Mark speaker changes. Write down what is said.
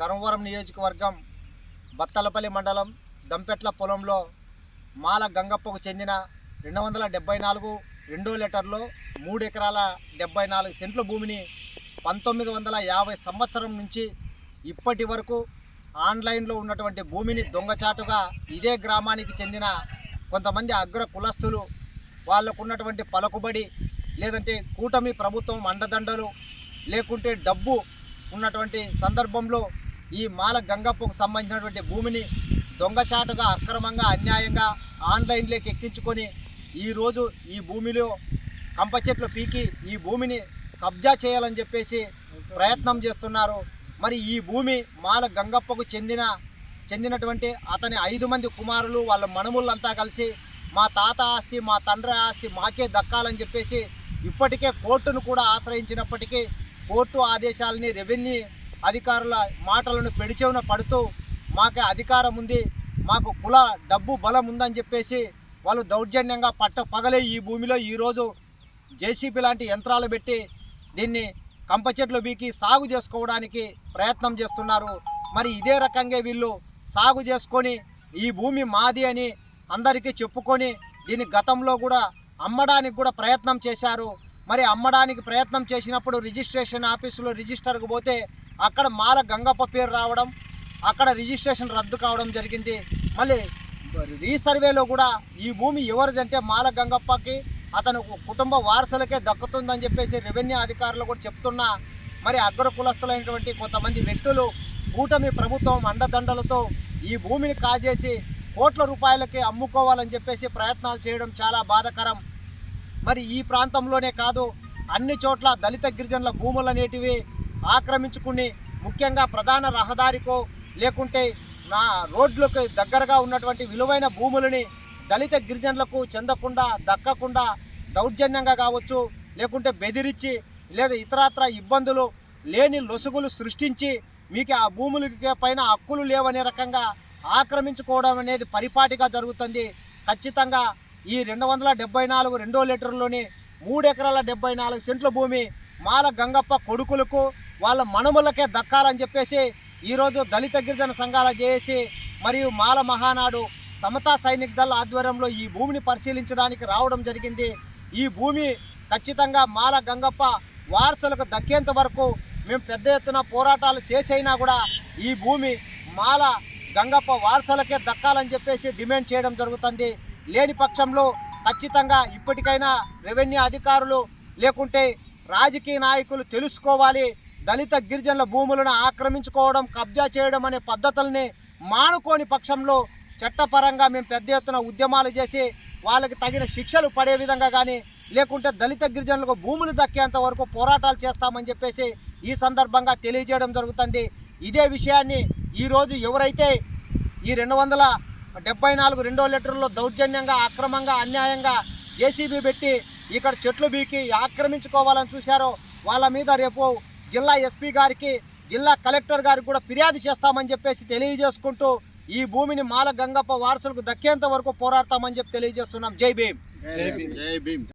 Speaker 1: ధర్మవరం నియోజకవర్గం బత్తలపల్లి మండలం దంపెట్ల పొలంలో మాల గంగప్పకు చెందిన రెండు వందల డెబ్బై నాలుగు రెండో లీటర్లు మూడు ఎకరాల డెబ్బై నాలుగు సెంట్ల భూమిని పంతొమ్మిది వందల యాభై సంవత్సరం నుంచి ఇప్పటి వరకు ఆన్లైన్లో ఉన్నటువంటి భూమిని దొంగచాటుగా ఇదే గ్రామానికి చెందిన కొంతమంది అగ్ర కులస్తులు వాళ్ళకు ఉన్నటువంటి పలుకుబడి లేదంటే కూటమి ప్రభుత్వం అండదండలు లేకుంటే డబ్బు ఉన్నటువంటి సందర్భంలో ఈ మాల గంగప్పకు సంబంధించినటువంటి భూమిని దొంగచాటుగా అక్రమంగా అన్యాయంగా ఆన్లైన్లోకి ఎక్కించుకొని ఈరోజు ఈ భూమిలో కంప చెట్లు పీకి ఈ భూమిని కబ్జా చేయాలని చెప్పేసి ప్రయత్నం చేస్తున్నారు. మరి ఈ భూమి మాల గంగప్పకు చెందిన చెందినటువంటి అతని ఐదు మంది కుమారులు వాళ్ళ మనుములంతా కలిసి మా తాత ఆస్తి మా తండ్రి ఆస్తి మాకే దక్కాలని చెప్పేసి ఇప్పటికే కోర్టును కూడా ఆశ్రయించినప్పటికీ కోర్టు ఆదేశాలని రెవెన్యూ అధికారుల మాటలను పెడిచెవున పడుతూ మాకు అధికారం ఉంది మాకు కుల డబ్బు బలం ఉందని చెప్పేసి వాళ్ళు దౌర్జన్యంగా పట్ట పగలే ఈ భూమిలో ఈరోజు జేసీబీ లాంటి యంత్రాలు పెట్టి దీన్ని కంప చెట్లు బీకి సాగు చేసుకోవడానికి ప్రయత్నం చేస్తున్నారు. మరి ఇదే రకంగా వీళ్ళు సాగు చేసుకొని ఈ భూమి మాది అని అందరికీ చెప్పుకొని దీన్ని గతంలో కూడా అమ్మడానికి కూడా ప్రయత్నం చేశారు. మరి అమ్మడానికి ప్రయత్నం చేసినప్పుడు రిజిస్ట్రేషన్ ఆఫీసులో రిజిస్టర్కి పోతే అక్కడ మాల గంగప్ప పేరు రావడం అక్కడ రిజిస్ట్రేషన్ రద్దు కావడం జరిగింది. మళ్ళీ రీసర్వేలో కూడా ఈ భూమి ఎవరిదంటే మాల గంగప్పకి అతను కుటుంబ వారసులకే దక్కుతుందని చెప్పేసి రెవెన్యూ అధికారులు కూడా చెప్తున్నా. మరి అగ్ర కులస్తులైనటువంటి కొంతమంది వ్యక్తులు కూటమి ప్రభుత్వం అండదండలతో ఈ భూమిని కాజేసి కోట్ల రూపాయలకి అమ్ముకోవాలని చెప్పేసి ప్రయత్నాలు చేయడం చాలా బాధాకరం. మరి ఈ ప్రాంతంలోనే కాదు అన్ని చోట్ల దళిత గిరిజనుల భూములు అనేటివి ఆక్రమించుకుని ముఖ్యంగా ప్రధాన రహదారికో లేకుంటే నా రోడ్లకు దగ్గరగా ఉన్నటువంటి విలువైన భూములని దళిత గిరిజనులకు చెందకుండా దక్కకుండా దౌర్జన్యంగా కావచ్చు లేకుంటే బెదిరించి లేదా ఇతరత్ర ఇబ్బందులు లేని లొసుగులు సృష్టించి మీకు ఆ భూములకి పైన హక్కులు లేవనే రకంగా ఆక్రమించుకోవడం అనేది పరిపాటిగా జరుగుతుంది. ఖచ్చితంగా ఈ రెండు వందల డెబ్బై నాలుగు రెండో లీటర్లోని మూడు ఎకరాల డెబ్బై నాలుగు సెంట్ల భూమి మాల గంగప్ప కొడుకులకు వాళ్ళ మనములకే దక్కాలని చెప్పేసి ఈరోజు దళిత గిరిజన సంఘాల చేసి మరియు మాల మహానాడు సమతా సైనిక్ దళ ఆధ్వర్యంలో ఈ భూమిని పరిశీలించడానికి రావడం జరిగింది. ఈ భూమి ఖచ్చితంగా మాల గంగప్ప వారసులకు దక్కేంత వరకు మేము పెద్ద ఎత్తున పోరాటాలు చేసైనా కూడా ఈ భూమి మాల గంగప్ప వారసులకే దక్కాలని చెప్పేసి డిమాండ్ చేయడం జరుగుతుంది. లేని పక్షంలో ఖచ్చితంగా ఇప్పటికైనా రెవెన్యూ అధికారులు లేకుంటే రాజకీయ నాయకులు తెలుసుకోవాలి. దళిత గిరిజనుల భూములను ఆక్రమించుకోవడం కబ్జా చేయడం అనే పద్ధతుల్ని మానుకోని పక్షంలో చట్టపరంగా మేము పెద్ద ఎత్తున ఉద్యమాలు చేసి వాళ్ళకి తగిన శిక్షలు పడే విధంగా కానీ లేకుంటే దళిత గిరిజనులకు భూములు దక్కేంత వరకు పోరాటాలు చేస్తామని చెప్పేసి ఈ సందర్భంగా తెలియజేయడం జరుగుతుంది. ఇదే విషయాన్ని ఈరోజు ఎవరైతే ఈ రెండు వందల డెబ్బై నాలుగు రెండో లీటర్లో దౌర్జన్యంగా అక్రమంగా అన్యాయంగా జేసీబీ పెట్టి ఇక్కడ చెట్లు బీకి ఆక్రమించుకోవాలని చూశారో వాళ్ళ మీద రేపు జిల్లా ఎస్పీ గారికి జిల్లా కలెక్టర్ గారికి కూడా ఫిర్యాదు చేస్తామని చెప్పేసి తెలియజేసుకుంటూ ఈ భూమిని మాల గంగప్ప వారసులకు దక్కేంత వరకు పోరాడతామని చెప్పి తెలియజేస్తున్నాం. జై భీమ్.
Speaker 2: జై భీమ్.